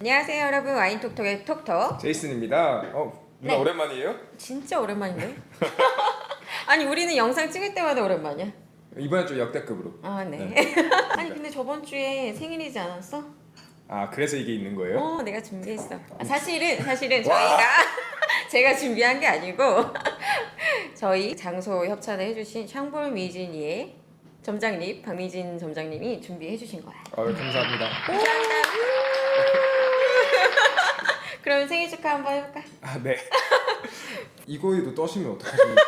안녕하세요 여러분 와인톡톡의 톡톡 제이슨입니다. 어 누나 네. 오랜만이에요? 진짜 오랜만인데? 아니 우리는 영상 찍을 때마다 오랜만이야 이번엔 좀 역대급으로. 아 네 아니 근데 저번 주에 생일이지 않았어? 아 그래서 이게 있는 거예요? 어 내가 준비했어 아, 사실은 사실은 저희가 제가 준비한 게 아니고 저희 장소 협찬을 해주신 샹볼 미진이의 점장님 박미진 점장님이 준비해 주신 거야 아 감사합니다. 감사합니다 그럼 생일 축하 한번 해볼까? 아 네. 이거에도 떠시면 어떡하십니까?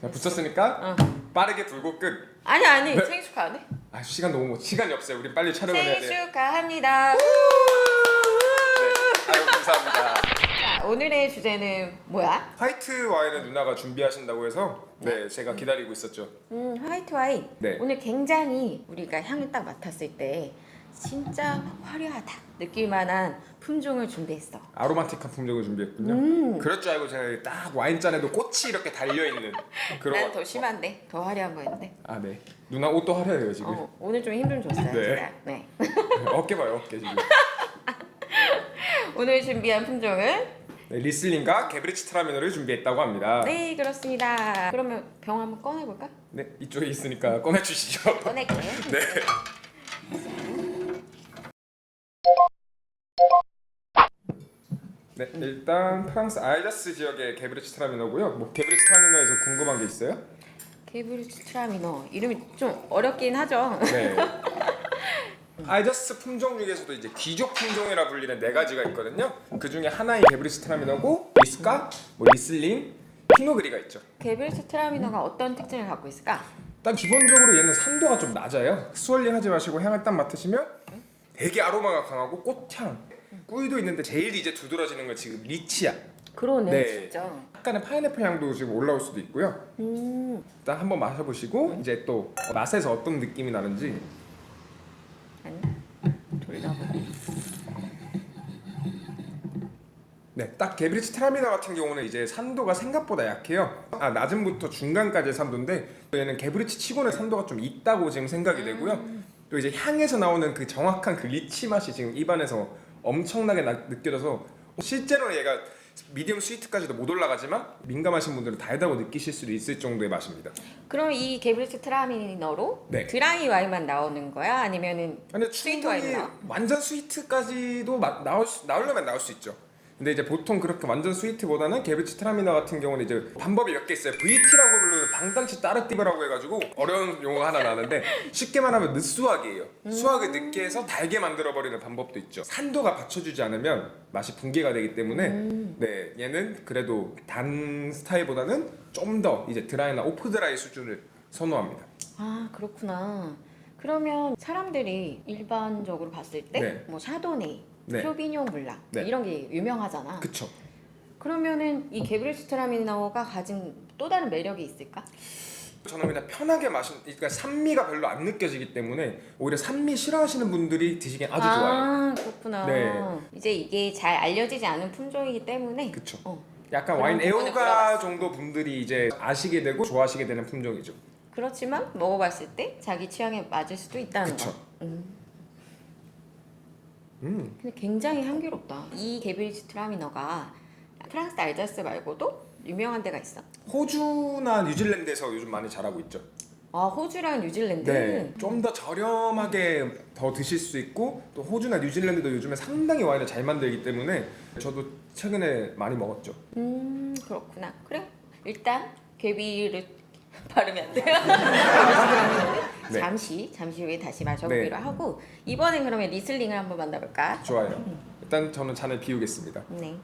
자 붙였으니까 어. 빠르게 불고 끝. 아니 아니 네. 생일 축하 안 해? 아 시간 너무 못- 시간이 없어요. 우리 빨리 촬영을 해야 생일 돼. 축하합니다 네. 아유 감사합니다. 자, 오늘의 주제는 뭐야? 화이트 와인을 누나가 준비하신다고 해서 네 제가 기다리고 있었죠. 음, 화이트 와인. 네. 오늘 굉장히 우리가 향을 딱 맡았을 때 진짜 화려하다 느낄 만한 품종을 준비했어. 아로마틱한 품종을 준비했군요. 음. 그럴 줄 알고 제가 딱 와인잔에도 꽃이 이렇게 달려 있는 그런. 난더 심한데 더 화려한 거였는데. 아 네. 누나 옷도 화려해요 지금. 어, 오늘 좀 힘 좀 줬어요. 네. 제가. 네. 어깨 봐요 어깨 지금. 오늘 준비한 품종은 네, 리슬링과 게브리치 트라미너를 준비했다고 합니다. 네. 네 그렇습니다. 그러면 병 한번 꺼내볼까? 이쪽에 있으니까 꺼내 주시죠. 꺼낼게요. 네. 네 일단 프랑스 알자스 지역의 게브리치 트라미너고요. 뭐 게브리치 트라미너에서 궁금한 게 있어요? 케이브리츠 트라미너 이름이 좀 어렵긴 하죠. 네. 알자스 품종 중에서도 이제 귀족 품종이라 불리는 네 가지가 있거든요. 그 중에 하나인 게브리치 트라미너고 리스카, 뭐 리슬링, 피노그리가 있죠. 케이브리츠 트라미너가 어떤 특징을 갖고 있을까? 일단 기본적으로 얘는 산도가 좀 낮아요. 스월링 하지 마시고 향을 딱 맡으시면 되게 아로마가 강하고 꽃향, 꿀도 있는데 제일 이제 두드러지는 건 지금 리치야. 그러네 네. 진짜. 약간의 파인애플 향도 지금 올라올 수도 있고요. 음. 일단 한번 마셔보시고 이제 또 맛에서 어떤 느낌이 나는지 아니 돌려봐. 네, 딱 게브리치 트라미나 같은 경우는 이제 산도가 생각보다 약해요. 아, 낮음부터 중간까지의 산도인데 얘는 게브리치 치고는 산도가 좀 있다고 지금 생각이 되고요. 또 이제 향에서 나오는 그 정확한 그 리치 맛이 지금 입안에서 엄청나게 나, 느껴져서 실제로 는 얘가 미디엄 스위트까지도 못 올라가지만 민감하신 분들은 달다고 느끼실 수도 있을 정도의 맛입니다. 그럼 이 게브리츠 트라미너로 네. 드라이 와인만 나오는 거야? 아니면은 근데 스위트 충분히 와인이나? 완전 스위트까지도 마, 나올 수, 나오려면 나올 수 있죠. 근데 이제 보통 그렇게 완전 스위트보다는 게브리치 트라미나 같은 경우는 이제 방법이 몇 개 있어요. VT라고 방단치 따르띠브라고 해가지고 어려운 용어가 하나 나는데 쉽게 말하면 늦수학이에요. 수학을 늦게 해서 달게 만들어 버리는 방법도 있죠. 산도가 받쳐주지 않으면 맛이 붕괴가 되기 때문에 네 얘는 그래도 단 스타일보다는 좀 더 이제 드라이나 오프 드라이 수준을 선호합니다. 아 그렇구나. 그러면 사람들이 일반적으로 봤을 때 네. 뭐 샤도네, 네. 쇼비뇽 블랑 네. 이런 게 유명하잖아. 그쵸? 그러면은 이 게브리츠 트라미너가 가진 또 다른 매력이 있을까? 저는 그냥 편하게 마신 그러니까 산미가 별로 안 느껴지기 때문에 오히려 산미 싫어하시는 분들이 드시기엔 아주 좋아요. 아 그렇구나. 네. 이제 이게 잘 알려지지 않은 품종이기 때문에 그쵸. 어, 약간 그런 와인 부분을 애호가. 정도 분들이 이제 아시게 되고 좋아하시게 되는 품종이죠. 그렇지만 먹어봤을 때 자기 취향에 맞을 수도 있다는 그쵸. 거. 음. 음, 근데 굉장히 향기롭다. 이 게브리츠 트라미너가 프랑스 알자스 말고도 유명한 데가 있어. 호주나 뉴질랜드에서 요즘 많이 자라고 있죠. 아 호주랑 뉴질랜드. 네, 좀 더 저렴하게 더 드실 수 있고 또 호주나 뉴질랜드도 요즘에 상당히 와인을 잘 만들기 때문에 저도 최근에 많이 먹었죠. 음 그렇구나. 그래 일단 괴비를 발음이 안 돼요. 네. 잠시 잠시 후에 다시 마셔보기로 네. 하고 이번엔 그러면 리슬링을 한번 만나볼까? 좋아요. 일단 저는 잔을 비우겠습니다. 네.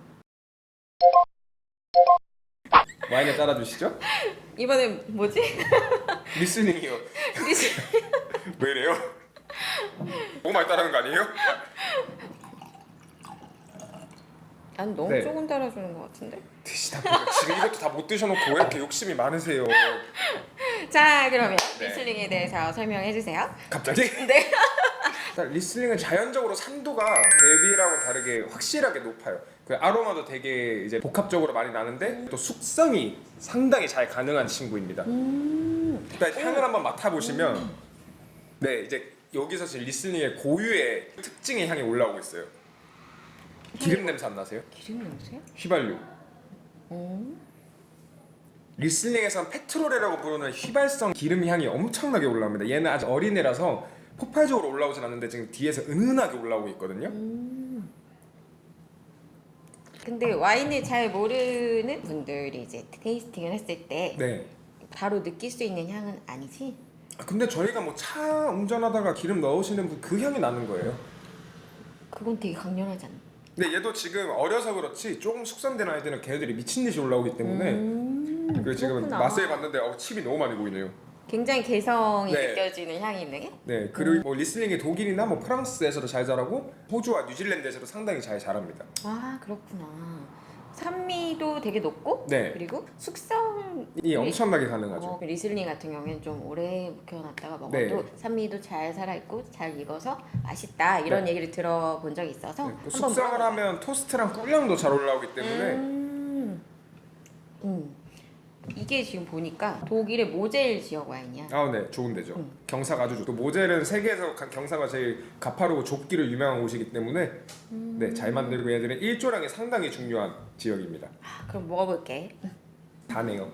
와인을 따라 주시죠. 이번엔 뭐지? 리슬링이요. 리슬. 왜 이래요? 너무 많이 따르는 거 아니에요? 난 너무 네. 조금 따라주는 것 같은데. 드시다 보면 지금 이것도 다 못 드셔놓고 왜 이렇게 욕심이 많으세요? 자 그러면 네. 리슬링에 대해서 설명해 주세요. 갑자기? 네. 일단 리슬링은 자연적으로 산도가 데뷔랑은 다르게 확실하게 높아요. 그 아로마도 되게 이제 복합적으로 많이 나는데 또 숙성이 상당히 잘 가능한 친구입니다. 음. 일단 향을 한번 맡아보시면 네 이제 여기서 지금 리슬링의 고유의 특징의 향이 올라오고 있어요. 기름 냄새 안 나세요? 기름 냄새? 휘발유. 어. 리슬링에선 페트롤이라고 부르는 휘발성 기름 향이 엄청나게 올라옵니다. 얘는 아직 어린애라서 폭발적으로 올라오진 않는데 지금 뒤에서 은은하게 올라오고 있거든요. 근데 와인을 잘 모르는 분들이 이제 테이스팅을 했을 때 네. 바로 느낄 수 있는 향은 아니지? 아, 근데 저희가 뭐 차 운전하다가 기름 넣으시는 분 그 향이 나는 거예요. 그건 되게 강렬하지 않나? 근데 얘도 지금 어려서 그렇지 조금 숙성된 아이들은 걔네들이 미친 듯이 올라오기 때문에 음, 그 지금 그렇구나. 맛을 봤는데 어, 칩이 너무 많이 보이네요. 굉장히 개성이 네. 느껴지는 향이네. 네 그리고 뭐 리슬링이 독일이나 뭐 프랑스에서도 잘 자라고 호주와 뉴질랜드에서도 상당히 잘 자랍니다. 아 그렇구나. 산미도 되게 높고 네. 그리고 숙성이 이 엄청나게 가능하죠. 어, 리슬링 같은 경우에는 좀 오래 묵혀놨다가 먹어도 네. 산미도 잘 살아있고 잘 익어서 맛있다 이런 네. 얘기를 들어본 적이 있어서 네, 또 한번 숙성을 물어봐요. 하면 토스트랑 꿀향도 잘 올라오기 때문에 음, 음. 이게 지금 보니까 독일의 모젤 지역 와인이야. 아, 네, 좋은 데죠. 음. 경사가 아주 좋고 또 모젤은 세계에서 가- 경사가 제일 가파르고 좁기로 유명한 곳이기 때문에 음. 네, 잘 만들고 얘들은 일조량이 상당히 중요한 지역입니다. 아, 그럼 먹어볼게. 다네요.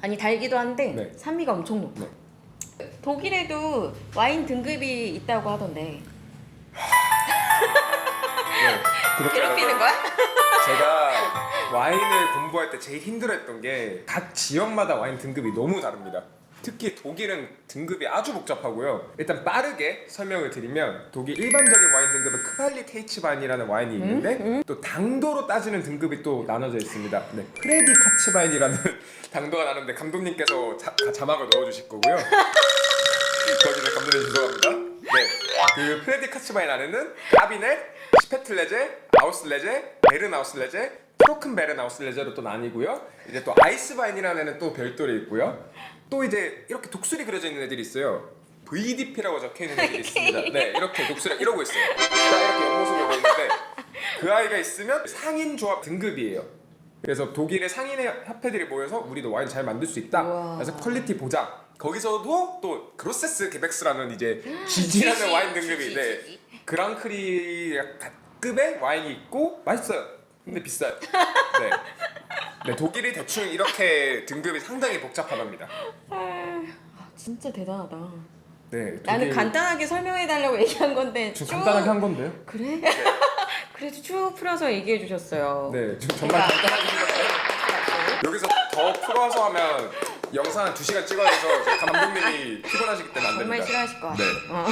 아니 달기도 한데 네. 산미가 엄청 높아. 독일에도 와인 등급이 있다고 하던데 네, 그렇게 괴롭히는 거야? 제가 와인을 공부할 때 제일 힘들었던 게 각 지역마다 와인 등급이 너무 다릅니다. 특히 독일은 등급이 아주 복잡하고요. 일단 빠르게 설명을 드리면 독일 일반적인 와인 등급은 크발리 테이츠바인이라는 와인이 있는데 또 당도로 따지는 등급이 또 나눠져 있습니다. 네, 프레디 카츠바인이라는 당도가 나는데 감독님께서 자, 자막을 넣어주실 거고요. 거기서 감독님 죄송합니다. 네, 그 프레디 카츠바인 안에는 까비넷, 시페틀레제, 아우슬레제, 베른아우슬레제, 트로큰베른아우슬레제로 또 나뉘고요. 이제 또 아이스바인이라는 애는 또 별도로 있고요. 또 이제 이렇게 독수리 그려져 있는 애들이 있어요. VDP라고 적혀 있는 애들이 있습니다. 네, 이렇게 독수리 이러고 있어요. 딱 이렇게 옆모습을 보이는데 그 아이가 있으면 상인 조합 등급이에요. 그래서 독일의 상인의 협회들이 모여서 우리도 와인 잘 만들 수 있다. 우와. 그래서 퀄리티 보장. 거기서도 또 그로세스 게백스라는 이제 GG, 와인 등급이. 네. 그랑크리 급의 와인이 있고 맛있어요. 근데 비싸요. 네. 네, 독일이 대충 이렇게 등급이 상당히 복잡하답니다. 아, 진짜 대단하다. 네. 나는 독일- 간단하게 설명해 달라고 얘기한 건데 좀 쭉- 간단하게 한 건데요. 그래? 그래도 쭉 풀어서 얘기해 주셨어요. 네, 좀 정말 간단하게 여기서 더 풀어서 하면 영상 한 2시간 찍어내서 저희 감독님이 피곤하시기 때문에 안 됩니다. 정말 싫어하실 것 같아. 네. 어.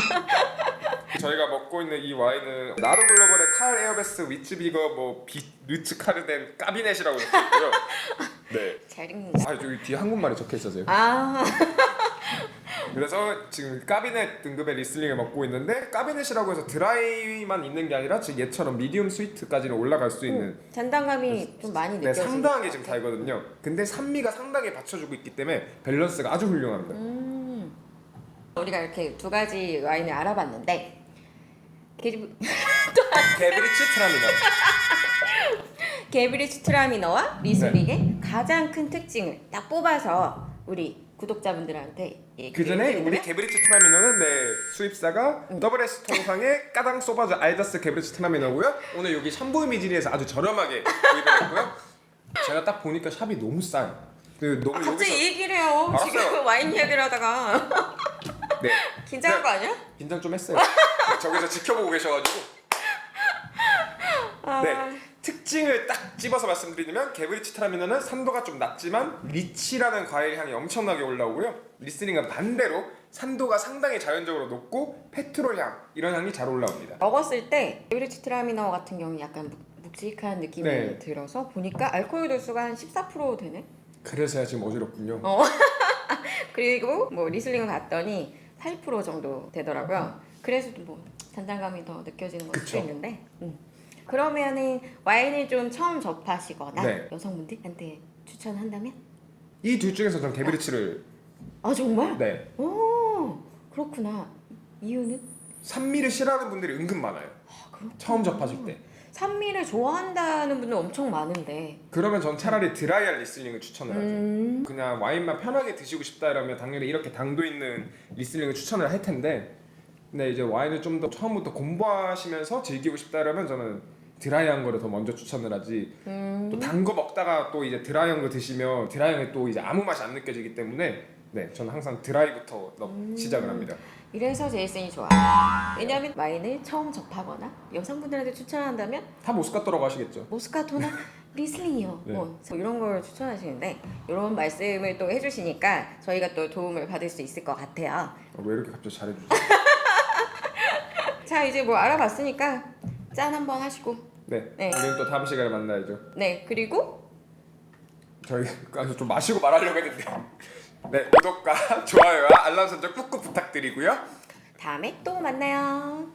저희가 먹고 있는 이 와인은 나루 글로벌의 칼 에어베스 위츠 비거 뭐 비, 르츠 카르덴 까비넷이라고 적혀 있고요. 네. 잘 읽는다. 아 저기 뒤에 한국말이 적혀 있어서요. 아, 그래서 지금 까비넷 등급의 리슬링을 먹고 있는데 까비넷이라고 해서 드라이만 있는 게 아니라 지금 얘처럼 미디움 스위트까지는 올라갈 수 있는 잔당감이 좀 많이 네, 느껴지는 상당하게 것 지금. 달거든요. 근데 산미가 상당히 받쳐주고 있기 때문에 밸런스가 아주 훌륭합니다. 음. 우리가 이렇게 두 가지 와인을 알아봤는데 게리- 게브리츠 트라미나. 게브리츠 트라미너와 리슬링의 네. 가장 큰 특징을 딱 뽑아서 우리 구독자분들한테 얘기를 그 전에 우리 게브리츠 트라미너는 네 수입사가 WS 통상의 까당 소바즈 알다스 게브리츠 트라미너고요. 오늘 여기 샴보 이 미지리에서 아주 저렴하게 구입을 했고요. 제가 딱 보니까 샵이 너무 싸요. 그 너무 아, 갑자기 여기서 얘기를 해요. 알았어요. 지금 와인 이야기를 하다가 네 긴장한 거 아니야? 긴장 좀 했어요. 저기서 지켜보고 계셔가지고 아, 네 특징을 딱 집어서 말씀드리면 게브리치 트라미너는 산도가 좀 낮지만 리치라는 과일 향이 엄청나게 올라오고요 리슬링은 반대로 산도가 상당히 자연적으로 높고 페트롤 향 이런 향이 잘 올라옵니다 먹었을 때 게브리츠 트라미너 같은 경우는 약간 묵- 묵직한 느낌이 네. 들어서 보니까 알코올 도수가 한 14% 되네. 그래서야 지금 어지럽군요 어. 그리고 뭐 리슬링을 봤더니 8% 정도 되더라고요. 그래서 뭐 잔잔감이 더 느껴지는 걸 수도 그쵸. 있는데. 음. 그러면은 와인을 좀 처음 접하시거나 네. 여성분들한테 추천한다면? 이 둘 중에서 전 게브리치를 아 정말? 네 오 그렇구나. 이유는 산미를 싫어하는 분들이 은근 많아요 그렇구나. 처음 접하실 때 산미를 좋아한다는 분들 엄청 많은데. 그러면 전 차라리 드라이한 리슬링을 추천을 하죠 음. 그냥 와인만 편하게 드시고 싶다 이러면 당연히 이렇게 당도 있는 리슬링을 추천을 할 텐데 근데 이제 와인을 좀 더 처음부터 공부하시면서 즐기고 싶다라면 저는 드라이한 거를 더 먼저 추천을 하지 음. 또 단 거 먹다가 또 이제 드라이한 거 드시면 드라이한 또 이제 아무 맛이 안 느껴지기 때문에 네 저는 항상 드라이부터 넣- 음. 시작을 합니다. 이래서 제이슨이 좋아. 왜냐하면 와인을 처음 접하거나 여성분들한테 추천한다면 다 모스카토라고 하시겠죠. 모스카토나 리슬링이요. 네. 뭐 이런 걸 추천하시는데 이런 말씀을 또 해주시니까 저희가 또 도움을 받을 수 있을 것 같아요. 어, 왜 이렇게 갑자기 잘해주죠? 자 이제 뭐 알아봤으니까 짠 한번 하시고 네. 네. 우리는 또 다음 시간에 만나야죠. 네 그리고 저희 아주 좀 마시고 말하려고 했는데 네, 구독과 좋아요와 알람 설정 꾹꾹 부탁드리고요. 다음에 또 만나요.